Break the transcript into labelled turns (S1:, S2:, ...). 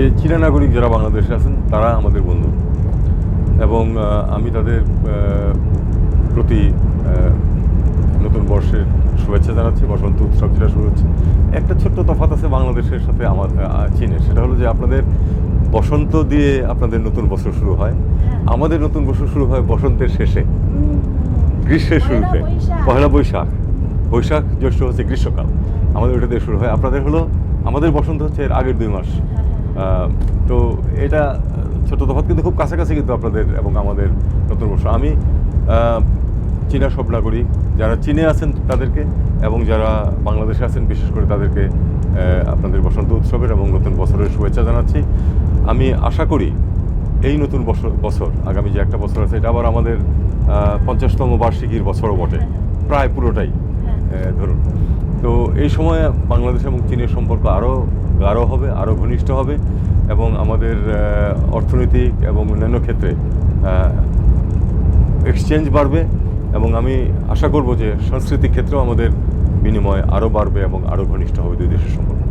S1: যে চীনা নাগরিক যারা বাংলাদেশে আছেন তারা আমাদের বন্ধু। এবং আমি তাদের প্রতি নতুন বর্ষের শুভেচ্ছা জানাচ্ছি বসন্ত উৎসব যেটা শুরু হচ্ছে। একটা ছোট্ট তফাত আছে বাংলাদেশের সাথে আমার চীনের। সেটা হলো যে আপনাদের বসন্ত দিয়ে আপনাদের নতুন বছর শুরু হয়। আমাদের নতুন বছর শুরু হয় বসন্তের শেষে। গ্রীষ্মের শুরুতে। পয়লা বৈশাখ। বৈশাখ জ্যৈষ্ঠ হচ্ছে গ্রীষ্মকাল। আমাদের ওইটা দিয়ে শুরু হয়। আপনাদের হলো আমাদের বসন্ত হচ্ছে এর আগের দুই মাস। আহ, তো এটা ছোট তফাৎ কিন্তু খুব কাছাকাছি কিন্তু আপনাদের এবং আমাদের নতুন বর্ষ। আমি চীনা সব নাগরিক যারা চীনে আছেন তাদেরকে এবং যারা বাংলাদেশে আছেন বিশেষ করে তাদেরকে আপনাদের বসন্ত উৎসবের এবং নতুন বছরের শুভেচ্ছা জানাচ্ছি। আমি আশা করি এই নতুন বছর বছর আগামী যে একটা বছর আছে এটা আবার আমাদের পঞ্চাশতম বার্ষিকীর বছরও বটে। প্রায় পুরোটাই ধরুন। তো এই সময় বাংলাদেশ এবং চীনের সম্পর্ক আরও গাঢ় হবে আরও ঘনিষ্ঠ হবে এবং আমাদের অর্থনৈতিক এবং অন্যান্য ক্ষেত্রে এক্সচেঞ্জ বাড়বে এবং আমি আশা করব যে সাংস্কৃতিক ক্ষেত্রেও আমাদের বিনিময় আরও বাড়বে এবং আরও ঘনিষ্ঠ হবে দুই দেশের সম্পর্ক।